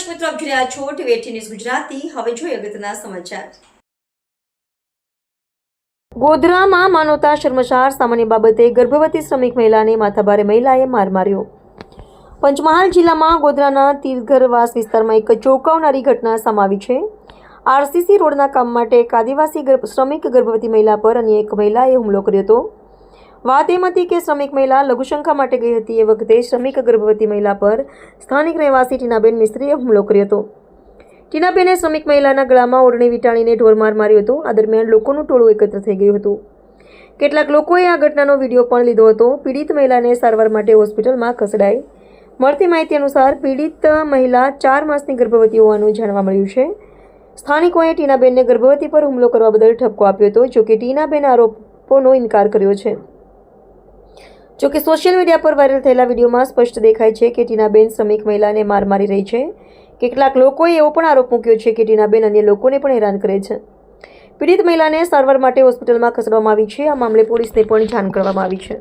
દર્શક મિત્રો આપ રહ્યા છો ટીવી ન્યૂઝ ગુજરાતી. હવે જોઈએ અગત્યના સમાચાર. ગોધરામાં માનવતા શર્મસાર સામાન્ય બાબતે ગર્ભવતી શ્રમિક મહિલાને માથાભારે મહિલાએ માર માર્યો. પંચમહાલ જિલ્લામાં ગોધરાના તીરઘરવાસ વિસ્તારમાં એક ચોંકાવનારી ઘટના સમાવી છે. આરસીસી રોડના કામ માટે એક આદિવાસી શ્રમિક ગર્ભવતી મહિલા પર અન્ય એક મહિલાએ હુમલો કર્યો હતો. વાત એમ હતી કે શ્રમિક મહિલા લઘુશંકા માટે ગઈ હતી એ વખતે શ્રમિક ગર્ભવતી મહિલા પર સ્થાનિક રહેવાસી ટીનાબેન મિસ્ત્રીએ હુમલો કર્યો હતો. ટીનાબેને શ્રમિક મહિલાના ગળામાં ઓઢણી વીંટાળીને ઢોરમાર માર્યો હતો. આ દરમિયાન લોકોનું ટોળું એકત્ર થઈ ગયું હતું. કેટલાક લોકોએ આ ઘટનાનો વીડિયો પણ લીધો હતો. પીડિત મહિલાને સારવાર માટે હોસ્પિટલમાં ખસેડાઈ. મળતી માહિતી અનુસાર, પીડિત મહિલા ચાર માસની ગર્ભવતી હોવાનું જાણવા મળ્યું છે. સ્થાનિકોએ ટીનાબેનને ગર્ભવતી પર હુમલો કરવા બદલ ઠપકો આપ્યો હતો, જોકે ટીનાબેન આરોપોનો ઇનકાર કર્યો છે. જોકે સોશિયલ મીડિયા પર વાયરલ થયેલા વિડીયોમાં સ્પષ્ટ દેખાય છે કે ટીનાબેન શ્રમિક મહિલાને માર મારી રહી છે. કેટલાક લોકોએ એવો પણ આરોપ મૂક્યો છે કે ટીનાબેન અન્ય લોકોને પણ હેરાન કરે છે. પીડિત મહિલાને સારવાર માટે હોસ્પિટલમાં ખસેડવામાં આવી છે. આ મામલે પોલીસને પણ જાણ કરવામાં આવી છે.